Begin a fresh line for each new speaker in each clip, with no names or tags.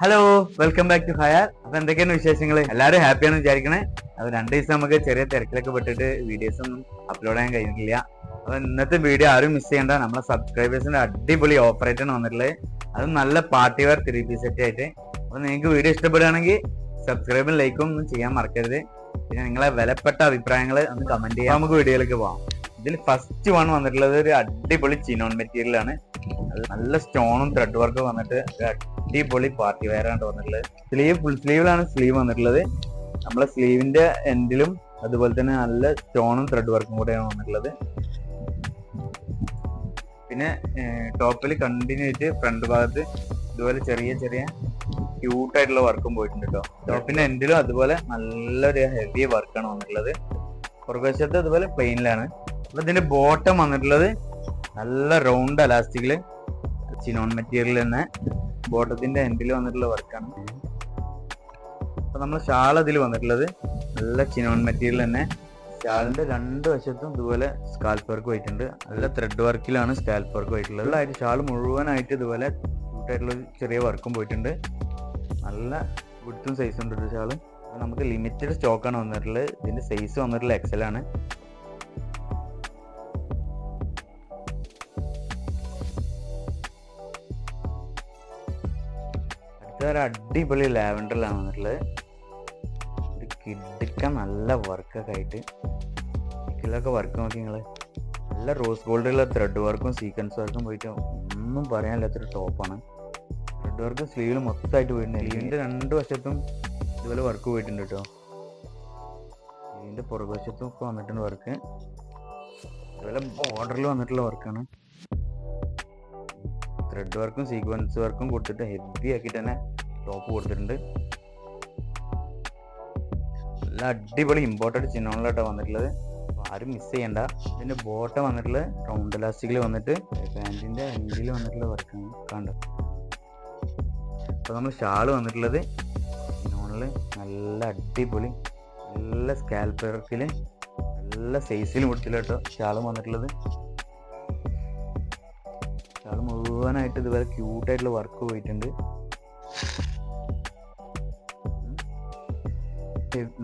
Hello welcome back to here അപ്പൊ എന്തൊക്കെയാണ് വിശേഷങ്ങൾ എല്ലാവരും ഹാപ്പിയാണെന്ന് വിചാരിക്കണേ. അത് രണ്ട് ദിവസം നമുക്ക് ചെറിയ തിരക്കിലൊക്കെ പെട്ടിട്ട് വീഡിയോസ് ഒന്നും അപ്ലോഡ് ചെയ്യാൻ കഴിഞ്ഞില്ല അപ്പൊ ഇന്നത്തെ വീഡിയോ ആരും മിസ് ചെയ്യണ്ട. നമ്മളെ സബ്സ്ക്രൈബേഴ്സിന്റെ അടിപൊളി ഓപ്പറേറ്റർ വന്നിട്ടുള്ളത്. അത് നല്ല party wear three piece set ആയിട്ട്. അപ്പൊ നിങ്ങൾക്ക് വീഡിയോ ഇഷ്ടപ്പെടുകയാണെങ്കിൽ സബ്സ്ക്രൈബും ലൈക്കും ഒന്നും ചെയ്യാൻ മറക്കരുത്. പിന്നെ നിങ്ങളെ വിലപ്പെട്ട അഭിപ്രായങ്ങൾ ഒന്ന് കമന്റ് ചെയ്യാം. നമുക്ക് വീഡിയോയിലേക്ക് പോവാം. ഇതിൽ ഫസ്റ്റ് വൺ വന്നിട്ടുള്ളത് ഒരു അടിപൊളി ചിനോൺ മെറ്റീരിയൽ ആണ്. അത് നല്ല സ്റ്റോണും ത്രെഡ് വർക്കും വന്നിട്ട് അടിപൊളി പാർട്ടി വെയർ ആണ് വന്നിട്ടുള്ളത്. സ്ലീവ് ഫുൾ സ്ലീവിലാണ് സ്ലീവ് വന്നിട്ടുള്ളത്. നമ്മളെ സ്ലീവിന്റെ എൻഡിലും അതുപോലെ തന്നെ നല്ല സ്റ്റോണും ത്രെഡ് വർക്കും കൂടെയാണ് വന്നിട്ടുള്ളത്. പിന്നെ ടോപ്പിൽ കണ്ടിന്യൂ ആയിട്ട് ഫ്രണ്ട് ഭാഗത്ത് ഇതുപോലെ ചെറിയ ചെറിയ ക്യൂട്ട് ആയിട്ടുള്ള വർക്കും പോയിട്ടുണ്ട് കേട്ടോ ടോപ്പിന്റെ എൻഡിലും അതുപോലെ നല്ലൊരു ഹെവി വർക്കാണ് വന്നിട്ടുള്ളത്. പുറകുവശത്ത് അതുപോലെ പ്ലെയിനിലാണ് ഇതിന്റെ ബോട്ടം വന്നിട്ടുള്ളത് നല്ല റൗണ്ട് അലാസ്റ്റിക്കിൽ ചിനോൺ മെറ്റീരിയൽ തന്നെ ബോട്ടത്തിന്റെ എൻഡിൽ വന്നിട്ടുള്ള വർക്കാണ്. അപ്പൊ നമ്മൾ ഷാൾ അതിൽ വന്നിട്ടുള്ളത് നല്ല ചിനോൺ മെറ്റീരിയൽ തന്നെ. ഷാളിന്റെ രണ്ട് വശത്തും ഇതുപോലെ സ്കാൽപ്പ് വർക്ക് പോയിട്ടുണ്ട്. നല്ല ത്രെഡ് വർക്കിലാണ് സ്കാൽപ്പ് വർക്ക് പോയിട്ടുള്ളത്. ആയിട്ട് ഷാൾ മുഴുവനായിട്ട് ഇതുപോലെ ആയിട്ടുള്ള ചെറിയ വർക്കും പോയിട്ടുണ്ട്. നല്ല വിടുത്തും സൈസും ഉണ്ട് ഷാൾ. നമുക്ക് ലിമിറ്റഡ് സ്റ്റോക്കാണ് വന്നിട്ടുള്ളത്. ഇതിന്റെ സൈസ് വന്നിട്ടുള്ള എക്സൽ ആണ്. ഒരു അടിപൊളി ലാവൻഡറിലാണ് വന്നിട്ടുള്ളത്. ഇത് കിടുക്ക നല്ല വർക്കൊക്കെ ആയിട്ട്. ഇതിലൊക്കെ വർക്ക് നോക്കി നിങ്ങൾ നല്ല റോസ് ഗോൾഡിലുള്ള ത്രെഡ് വർക്കും സീക്വൻസ് വർക്കും പോയിട്ട് ഒന്നും പറയാനില്ലാത്തൊരു ടോപ്പാണ്. ത്രെഡ് വർക്ക് സ്ലീവിൽ മൊത്തമായിട്ട് പോയിട്ടുണ്ട്. സ്ലീവിന്റെ രണ്ട് വശത്തും ഇതുപോലെ വർക്ക് പോയിട്ടുണ്ട് കേട്ടോ ഇതിന്റെ പുറകുവശത്തും ഒക്കെ വന്നിട്ടുണ്ട് വർക്ക് ഇതുപോലെ ബോർഡറിൽ വന്നിട്ടുള്ള വർക്കാണ് ത്രെഡ് വർക്കും സീക്വൻസ് വർക്കും കൊടുത്തിട്ട് ഹെവി ആക്കി തന്നെ ടോപ്പ് കൊടുത്തിട്ടുണ്ട്. നല്ല അടിപൊളി ഇമ്പോർട്ടഡ് ചിഹ്നങ്ങളിലാട്ടോ വന്നിട്ടുള്ളത്. ആരും മിസ് ചെയ്യണ്ട. ഇതിന്റെ ബോട്ടം വന്നിട്ടുള്ളത് റൗണ്ട് ഇലാസ്റ്റിക്കിൽ വന്നിട്ട് പാന്റിന്റെ എൻഡിൽ വന്നിട്ടുള്ള വർക്കാണ് കണ്ടോ? അപ്പോൾ നമ്മൾ ഷാൾ വന്നിട്ടുള്ളത് ചിഹ്നോണിൽ നല്ല അടിപൊളി നല്ല സ്കാൽപ്പ് നല്ല സൈസിൽ കൊടുത്തില്ല കേട്ടോ ഷാളും വന്നിട്ടുള്ളത്. ഷാൾ മുഴുവനായിട്ട് ഇതുവരെ ക്യൂട്ടായിട്ടുള്ള വർക്ക് പോയിട്ടുണ്ട്.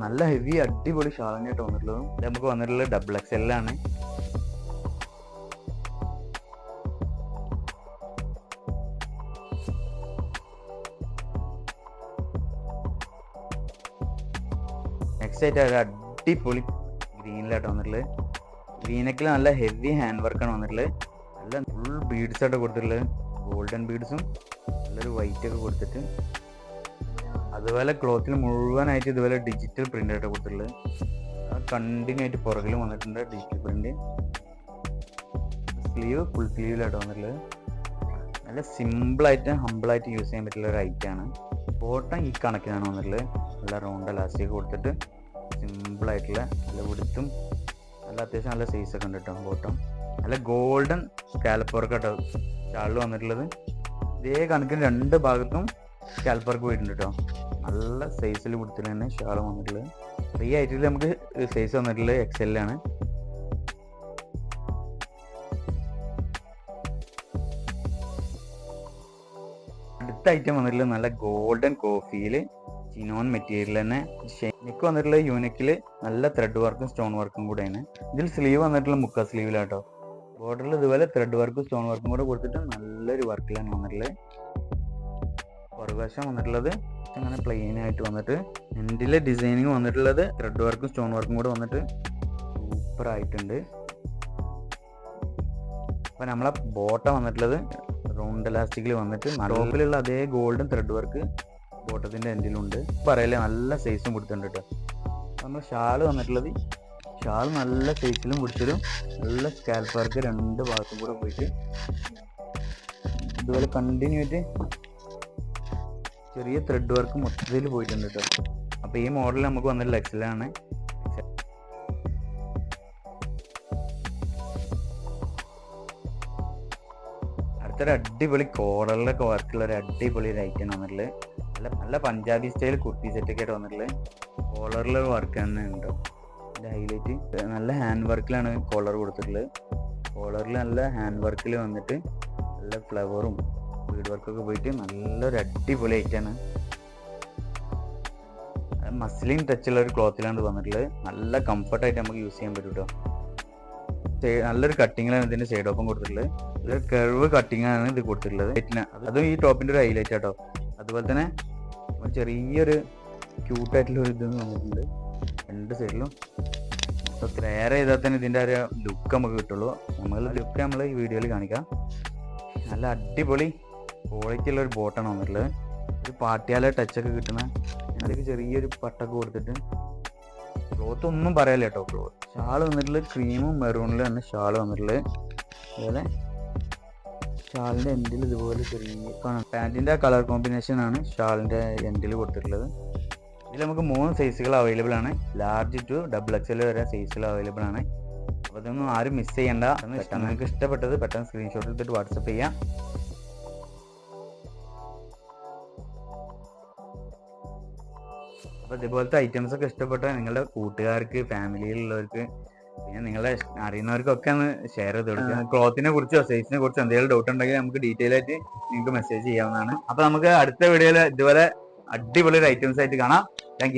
നല്ല ഹെവി അടിപൊളി തന്നെയായിട്ട് വന്നിട്ടുള്ളത്. നമുക്ക് വന്നിട്ടുള്ളത് ഡബിൾ എക്സ് എൽ ആണ്. നെക്സ്റ്റ് ആയിട്ട് ഒരു അടിപൊളി ഗ്രീനിലായിട്ട് വന്നിട്ടുള്ളത്. ഗ്രീനക്കിൽ നല്ല ഹെവി ഹാൻഡ് വർക്കാണ് വന്നിട്ടുള്ളത്. ബീഡ്സ് ആയിട്ട് കൊടുത്തിട്ടുള്ളത്. ഗോൾഡൻ ബീഡ്സും നല്ലൊരു വൈറ്റ് ഒക്കെ കൊടുത്തിട്ട്. അതുപോലെ ക്ലോത്തിൽ മുഴുവനായിട്ട് ഇതുപോലെ ഡിജിറ്റൽ പ്രിന്റ് ആയിട്ട് കൊടുത്തിട്ടുള്ളത്. കണ്ടിന്യൂ ആയിട്ട് പുറകിലും വന്നിട്ടുണ്ട് ഡിജിറ്റൽ പ്രിന്റ് സ്ലീവ് ഫുൾ സ്ലീവിലായിട്ട് വന്നിട്ടുള്ളത്. നല്ല സിമ്പിളായിട്ട് ഹമ്പിളായിട്ട് യൂസ് ചെയ്യാൻ പറ്റുന്ന ഒരു ഐറ്റം ആണ്. ബോട്ടം ഈ കണക്കിനാണ് വന്നിട്ടുള്ളത്. നല്ല റൗണ്ട് ലാസ്റ്റിക്ക് കൊടുത്തിട്ട് സിമ്പിളായിട്ടുള്ള നല്ല വിടുത്തും നല്ല അത്യാവശ്യം നല്ല സൈസൊക്കെ ഉണ്ട് കേട്ടോ ബോട്ടം നല്ല ഗോൾഡൻ സ്കാലപ്പ് വർക്ക് കേട്ടോ ഷാളിൽ വന്നിട്ടുള്ളത്. ഇതേ കണക്കിന് രണ്ട് ഭാഗത്തും സ്കാലപ്പ് വർക്ക് പോയിട്ടുണ്ട് കേട്ടോ നല്ല സൈസിൽ കൊടുത്തിട്ട് തന്നെ ഷാൾ വന്നിട്ടുള്ളത്. ഫ്രീ ആയിട്ട് നമുക്ക് സൈസ് വന്നിട്ടുള്ളത്? എക്സ് ആണ് അടുത്ത ഐറ്റം വന്നിട്ടുള്ളത് നല്ല ഗോൾഡൻ കോഫിയിൽ ചിനോൺ മെറ്റീരിയൽ തന്നെ. നെക്ക് വന്നിട്ടുള്ള യൂണിക്കിൽ നല്ല ത്രെഡ് വർക്കും സ്റ്റോൺ വർക്കും കൂടെയാണ്. ഇതിൽ സ്ലീവ് വന്നിട്ടുള്ള മുക്ക സ്ലീവിലാട്ടോ ബോർഡറിൽ ഇതുപോലെ ത്രെഡ് വർക്കും സ്റ്റോൺ വർക്കും കൂടെ കൊടുത്തിട്ട് നല്ലൊരു വർക്കിലാണ് വന്നിട്ടുള്ളത്. പുറകുവശം വന്നിട്ടുള്ളത് അങ്ങനെ പ്ലെയിൻ ആയിട്ട് വന്നിട്ട് എൻഡിലെ ഡിസൈനിങ് വന്നിട്ടുള്ളത് ത്രെഡ് വർക്കും സ്റ്റോൺ വർക്കും കൂടെ വന്നിട്ട് സൂപ്പർ ആയിട്ടുണ്ട്. അപ്പം നമ്മളെ ബോട്ടം വന്നിട്ടുള്ളത് റൗണ്ട് ഇലാസ്റ്റിക്കിൽ വന്നിട്ട് ടോപ്പിലുള്ള അതേ ഗോൾഡൻ ത്രെഡ് വർക്ക് ബോട്ടത്തിന്റെ എൻഡിലുണ്ട് പറയല്ലേ നല്ല സൈസും കൊടുത്തിട്ടുണ്ട് കേട്ടോ നമ്മൾ ഷാൾ വന്നിട്ടുള്ളത് ഷാൾ നല്ല സൈക്കിളും പിടിച്ചിടും നല്ല സ്കാൽപ്പ് വർക്ക് രണ്ട് ഭാഗത്തും കൂടെ പോയിട്ട് ഇതുപോലെ കണ്ടിന്യൂ ആയിട്ട് ചെറിയ ത്രെഡ് വർക്ക് മൊത്തത്തിൽ പോയിട്ടുണ്ട് കേട്ടോ അപ്പൊ ഈ മോഡൽ നമുക്ക് വന്നിട്ട് എക്സലാണ് അടുത്തൊരു അടിപൊളി കോടലിലൊക്കെ വർക്കുള്ള ഒരു അടിപൊളി ഒരു ഐറ്റം വന്നിട്ടുള്ളത്. നല്ല നല്ല പഞ്ചാബി സ്റ്റൈൽ കുർത്തി സെറ്റൊക്കെ ആയിട്ട് വന്നിട്ടുള്ളത്. കോളറിലൊരു വർക്ക് തന്നെ ഇതിന്റെ ഹൈലൈറ്റ് നല്ല ഹാൻഡ് വർക്കിലാണ് കോളർ കൊടുത്തിട്ടുള്ളത് കോളറിൽ നല്ല ഹാൻഡ് വർക്കിൽ വന്നിട്ട് നല്ല ഫ്ലവറും വീട് വർക്കൊക്കെ പോയിട്ട് നല്ലൊരു അടിപൊളി ഐറ്റാണ് മസ്ലിൻ ടച്ചുള്ള ഒരു ക്ലോത്തിലാണ് വന്നിട്ടുള്ളത്. നല്ല കംഫർട്ടായിട്ട് നമുക്ക് യൂസ് ചെയ്യാൻ പറ്റും കേട്ടോ നല്ലൊരു കട്ടിങ്ങിലാണ് ഇതിന്റെ സൈഡ് ഓപ്പൺ കൊടുത്തിട്ടുള്ളത്. ഒരു കർവ് കട്ടിങ് ആണ് ഇത് കൊടുത്തിട്ടുള്ളത്. അതും ഈ ടോപ്പിന്റെ ഒരു ഹൈലൈറ്റ് ആട്ടോ. അതുപോലെ തന്നെ ചെറിയൊരു ക്യൂട്ടായിട്ടുള്ള ഒരു ഇത് വന്നിട്ടുണ്ട്. രണ്ട് സൈഡിലും ക്ലിയർ ചെയ്താൽ തന്നെ ഇതിന്റെ ഒരു ലുക്ക് നമുക്ക് കിട്ടുള്ളൂ. നമ്മൾ ലുക്ക് നമ്മൾ ഈ വീഡിയോയിൽ കാണിക്കാം. നല്ല അടിപൊളി ക്വാളിറ്റി ഉള്ള ഒരു ബോട്ടാണ് വന്നിട്ടുള്ളത്. ഒരു ടച്ച് ഒക്കെ കിട്ടുന്ന അതിലേക്ക് ചെറിയൊരു പട്ടൊക്കെ കൊടുത്തിട്ട് ക്ലോത്ത് ഒന്നും പറയാല്ല കേട്ടോ. ക്ലോത്ത് ഷാൾ വന്നിട്ടുള്ളത് ക്രീമും മെറൂണിലാണ് ഷാൾ വന്നിട്ടുള്ളത്. അതുപോലെ ഷാളിന്റെ എൻഡിൽ ഇതുപോലെ ചെറിയ പാന്റിന്റെ കളർ കോമ്പിനേഷൻ ആണ് ഷാളിന്റെ എൻഡിൽ കൊടുത്തിട്ടുള്ളത്. ഇതിൽ നമുക്ക് മൂന്ന് സൈസുകൾ അവൈലബിൾ ആണ്. Large to double X L വരെ സൈസുകൾ അവൈലബിൾ ആണ്. അപ്പോൾ ഇതൊന്നും ആരും മിസ് ചെയ്യണ്ട. നിങ്ങൾക്ക് ഇഷ്ടപ്പെട്ടത് പെട്ടെന്ന് സ്ക്രീൻഷോട്ട് എടുത്തിട്ട് വാട്സപ്പ് ചെയ്യാം. അപ്പോൾ ഇതുപോലത്തെ ഐറ്റംസ് ഒക്കെ ഇഷ്ടപ്പെട്ട നിങ്ങളുടെ കൂട്ടുകാർക്ക് ഫാമിലിയിലുള്ളവർക്ക് പിന്നെ നിങ്ങളെ അറിയുന്നവർക്കൊക്കെ ഒന്ന് ഷെയർ ചെയ്ത് കൊടുക്കുക. ക്ലോത്തിനെ കുറിച്ചോ സൈസിനെ കുറിച്ചോ എന്തെങ്കിലും ഡൗട്ട് ഉണ്ടെങ്കിൽ നമുക്ക് ഡീറ്റെയിൽ ആയിട്ട് നിങ്ങൾക്ക് മെസ്സേജ് ചെയ്യാവുന്നതാണ്. അപ്പോൾ നമുക്ക് അടുത്ത വീഡിയോയിൽ ഇതുപോലെ അടിപൊളി ഒരു ഐറ്റംസ് ആയിട്ട് കാണാം. താങ്ക്